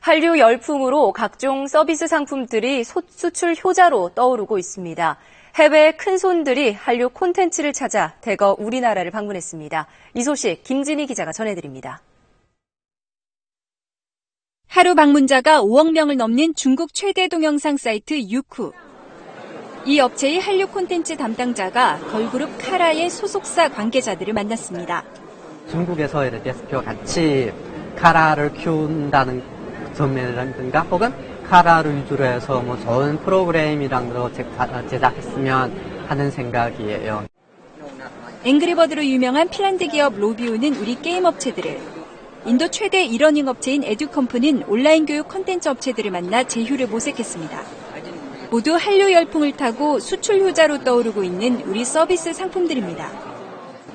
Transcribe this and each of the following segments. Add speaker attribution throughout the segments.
Speaker 1: 한류 열풍으로 각종 서비스 상품들이 수출 효자로 떠오르고 있습니다. 해외 큰 손들이 한류 콘텐츠를 찾아 대거 우리나라를 방문했습니다. 이 소식 김진희 기자가 전해드립니다.
Speaker 2: 하루 방문자가 5억 명을 넘는 중국 최대 동영상 사이트 유쿠. 이 업체의 한류 콘텐츠 담당자가 걸그룹 카라의 소속사 관계자들을 만났습니다.
Speaker 3: 중국에서 이렇게 같이 카라를 키운다는 점이라든가 혹은 카라를 위주로 해서 뭐 좋은 프로그램이랑 제작했으면 하는 생각이에요.
Speaker 2: 앵그리버드로 유명한 핀란드 기업 로비오는 우리 게임 업체들을 인도 최대 이러닝 업체인 에듀컴프는 온라인 교육 컨텐츠 업체들을 만나 제휴를 모색했습니다. 모두 한류 열풍을 타고 수출 효자로 떠오르고 있는 우리 서비스 상품들입니다.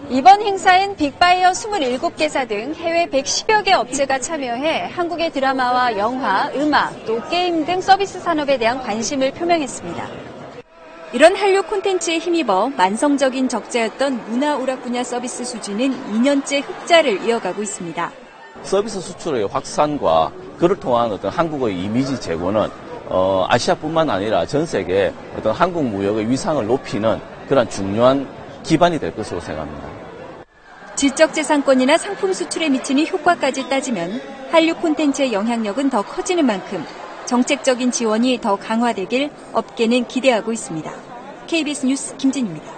Speaker 2: 이번 행사엔 빅바이어 27개사 등 해외 110여 개 업체가 참여해 한국의 드라마와 영화, 음악, 또 게임 등 서비스 산업에 대한 관심을 표명했습니다. 이런 한류 콘텐츠에 힘입어 만성적인 적자였던 문화 오락 분야 서비스 수준은 2년째 흑자를 이어가고 있습니다.
Speaker 4: 서비스 수출의 확산과 그를 통한 어떤 한국의 이미지 제고는 어, 아시아뿐만 아니라 전 세계 어떤 한국 무역의 위상을 높이는 그런 중요한 기반이 될 것으로 생각합니다.
Speaker 2: 지적재산권이나 상품 수출에 미치는 효과까지 따지면 한류 콘텐츠의 영향력은 더 커지는 만큼 정책적인 지원이 더 강화되길 업계는 기대하고 있습니다. KBS 뉴스 김진입니다.